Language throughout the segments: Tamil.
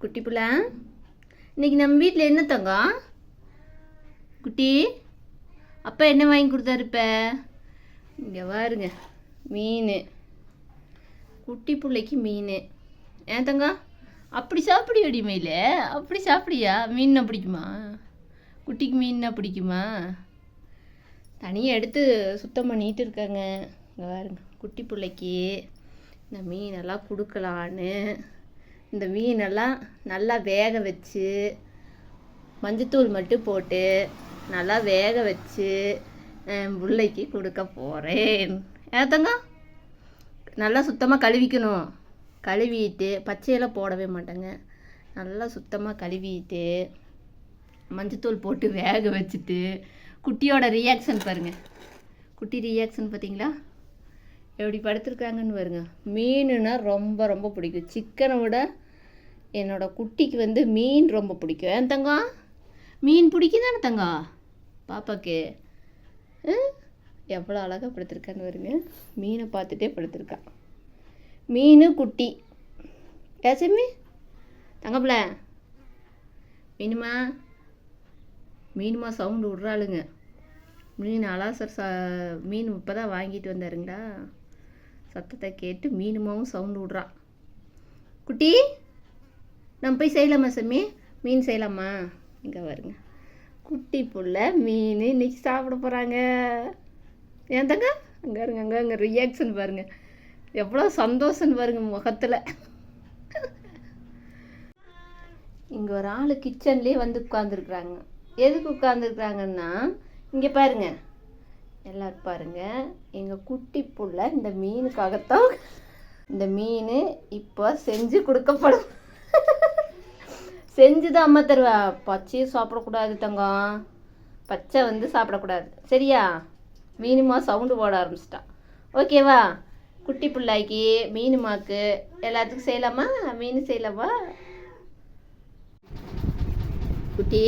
குட்டி புள்ள இன்னைக்கு நம்ம வீட்டில் என்ன தங்கம் குட்டி அப்பா என்ன வாங்கி கொடுத்தாருப்ப இங்கே பாருங்க மீன். குட்டி பிள்ளைக்கு மீன். ஏன் தங்கம் அப்படி சாப்பிடியோடி மயில? அப்படி சாப்பிடியா மீன்னா பிடிக்குமா? குட்டிக்கு மீன்னா பிடிக்குமா? தனியாக எடுத்து சுத்தம் பண்ணிட்டு இருக்காங்க. இங்கே பாருங்க குட்டி பிள்ளைக்கு. இந்த மீனெல்லாம் கொடுக்கலான்னு. இந்த மீனெல்லாம் நல்லா வேக வச்சு மஞ்சத்தூள் மட்டும் போட்டு நல்லா வேக வச்சு பிள்ளைக்கு கொடுக்க போகிறேன் ஏத்தங்க நல்லா சுத்தமாக கழுவிக்கணும். கழுவிட்டு பச்சையெல்லாம் போடவே மாட்டேங்க. நல்லா சுத்தமாக கழுவிட்டு மஞ்சத்தூள் போட்டு வேக வச்சுட்டு குட்டியோட ரியாக்ஷன் பாருங்கள் குட்டி ரியாக்ஷன் பார்த்தீங்களா? எப்படி படுத்துருக்காங்கன்னு பாருங்க. மீனுனா ரொம்ப ரொம்ப பிடிக்கும். சிக்கனை விட என்னோட குட்டிக்கு வந்து மீன் ரொம்ப பிடிக்கும். ஏன் தங்கம் மீன் பிடிக்கும் தானே தங்கம் பாப்பாக்கு எவ்வளோ அழகாக படுத்திருக்கான்னு வருங்க மீனை பார்த்துட்டே படுத்துருக்கான் மீன் குட்டி. ஏசமி தங்கப்பில மீனுமா? மீனுமா சவுண்டு விட்றாளுங்க. மீன் அலாசர் சா மீன் இப்போ தான் வாங்கிட்டு வந்தாருங்களா? சத்தத்தை கேட்டு மீனுமாவும் சவுண்டு விட்றான் குட்டி நம்ம போய் செய்யலாமா சாமி? மீன் செய்யலாமா? இங்கே வருங்க குட்டி புள்ள மீன் இன்னைக்கு சாப்பிட போகிறாங்க ஏன் தங்க? அங்கே இருங்க அங்கே அங்கே ரியாக்ஷன் பாருங்க. எவ்வளோ சந்தோஷம் பாருங்க முகத்தில். இங்கே ஒரு ஆள் கிச்சன்லேயே வந்து உட்காந்துருக்குறாங்க எதுக்கு உட்காந்துருக்குறாங்கன்னா இங்கே பாருங்க. எல்லோரும் பாருங்கள் எங்கள் குட்டி புள்ள இந்த மீனுக்காகத்தான் இந்த மீன் இப்போ செஞ்சு கொடுக்கப்படும். செஞ்சு தான் அம்மா தருவா. பச்சையும் சாப்பிடக்கூடாது தங்கம் பச்சை வந்து சாப்பிடக்கூடாது. சரியா? மீனுமா சவுண்டு போட ஆரம்பிச்சிட்டான் ஓகேவா குட்டி பிள்ளைக்கு மீனுமாக்கு எல்லாத்துக்கும் செய்யலாமா? மீன் செய்யலாமா? குட்டி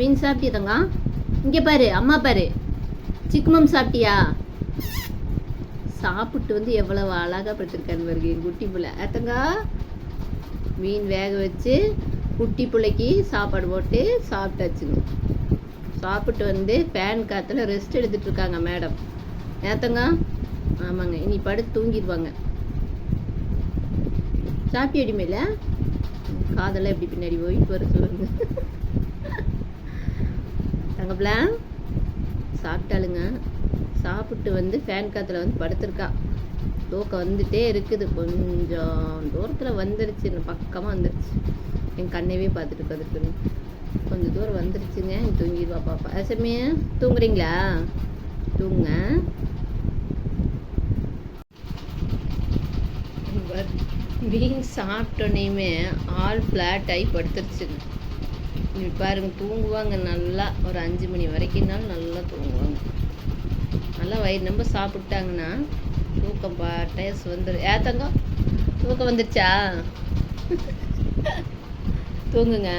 மீன் சாப்பிட்டியதங்க இங்கே பாரு அம்மா பாரு. சிக்மம் சாப்பிட்டியா? சாப்பிட்டு வந்து எவ்வளவு அழகாக படுத்திருக்கான்னு பாருங்க என் குட்டி பிள்ளை. அத்தங்கா மீன் வேக வச்சு குட்டி பிள்ளைக்கு சாப்பாடு போட்டு சாப்பிட்டாச்சுங்க. சாப்பிட்டு வந்து ஃபேன் காற்றுல ரெஸ்ட் எடுத்துட்டு இருக்காங்க மேடம் ஏத்தங்க ஆமாங்க இனி படுத்து தூங்கிடுவாங்க சாப்பிட்டி அடிமையில காதெல்லாம் எப்படி பின்னாடி போயிட்டு வர சொல்லுங்க. தங்கப்பிள்ள சாப்பிட்டாளுங்க. சாப்பிட்டு வந்து ஃபேன் காற்றுல வந்து படுத்திருக்கா. தூக்கம் வந்துட்டே இருக்குது. கொஞ்சம் தூரத்தில் வந்துருச்சு. பக்கமாக வந்துருச்சு. என் கண்ணையே பார்த்துட்டு உட்காந்துருக்கு கொஞ்சம் தூரம் வந்துருச்சுங்க. தூங்கிடுவா பாப்பா. அசமே தூங்குறீங்களா? தூங்க மீன் சாப்பிட்டோன்னே ஆல் ஃப்ளாட் ஆகி படுத்துருச்சுங்க. இப்படி பாருங்க தூங்குவாங்க நல்லா. ஒரு அஞ்சு மணி வரைக்கும்னாலும் நல்லா தூங்குவாங்க. நல்லா வயிறு நம்ப சாப்பிட்டாங்கன்னா தூக்கம் பாட்டேஸ் வந்துடும் ஏ தங்கம் தூக்கம் வந்துருச்சா? தூங்குங்க.